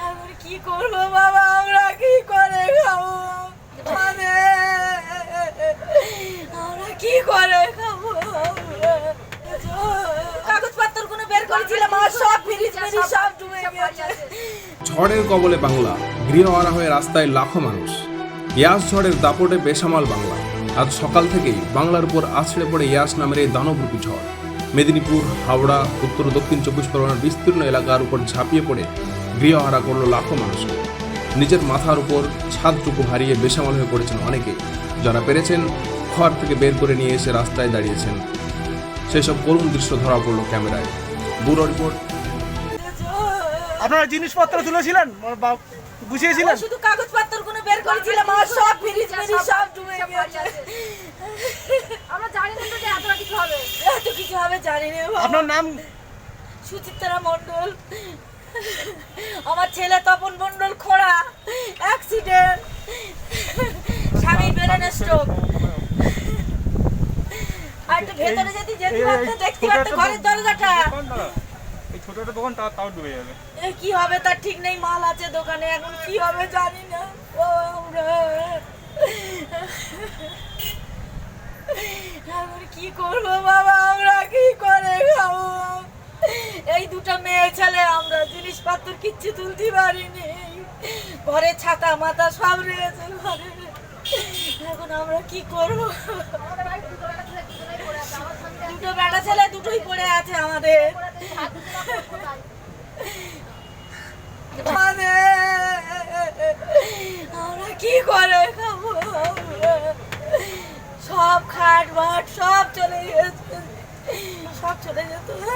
আমরা কি করব বাবা? আমরা কি করে খাব? মানে আমরা কি করে খাব? কাগজপত্র কোনো বের করেছিলাম, আমার সব ফ্রিজ ফ্রিজ সব ডুবে গেছে। ঝড়ের কবলে বাংলা গৃহহারা হয়ে রাস্তায় লাখো মানুষ। ইয়াস ঝড়ের দাপটে বেসামাল বাংলা। আজ সকাল থেকেই বাংলার উপর আছড়ে পড়ে ইয়াস নামের এই দানবরূপী ঝড়। মেদিনীপুর হাওড়া উত্তর দক্ষিণ চব্বিশ পরগনার বিস্তীর্ণ এলাকার উপর ঝাঁপিয়ে পড়ে গৃহহারা করল লাখো মানুষকে নিজের মাথার উপর ছাদটুকু হারিয়ে বেসামাল হয়ে পড়েছেন অনেকে। যারা পেরেছেন ঘর থেকে বের করে নিয়ে এসে রাস্তায় দাঁড়িয়েছেন। সেসব করুণ দৃশ্য ধরা পড়ল ক্যামেরায়। Bureau report. আপনারা জিনিসপত্র তুলেছিলেন? বা গুছিয়েছিলেন? শুধু কাগজপত্র কোনো বের করেছিলাম আমার সব ফ্রিজ ফ্রিজ সব ডুবে গেছে আমরা জানি না তো যে এতটা কিছু হবে কিছু হবে জানি না আপনার নাম? সুচিত্রা মণ্ডল। আমার ছেলে তপন মণ্ডল খোড়া। অ্যাক্সিডেন্ট স্বামী বেরেন স্ট্রোক আর একটু ভেতরে যদি যেতে এই- পারতো দেখতে ছোট পারতো ঘরের দরজাটা। এই ছোট একটা দোকান তাও ডুবে যাবে। এ, কি হবে? তার ঠিক নেই মাল আছে দোকানে। এখন কি হবে জানি না। ও আমরা কি করব বাবা? কি এই দুটো মেয়ে ছেলে আমরা জিনিসপত্র কিচ্ছু তুলতে পারিনি। ঘরে ছাতা, মাথা সব রয়েছে ঘরে। এখন আমরা কি করব? দুটো বেটা ছেলে দুটোই পড়ে আছে আমাদের। আমরা কি করে খাব? সব খাট বাট সব চলে গেছে সব চলে যেত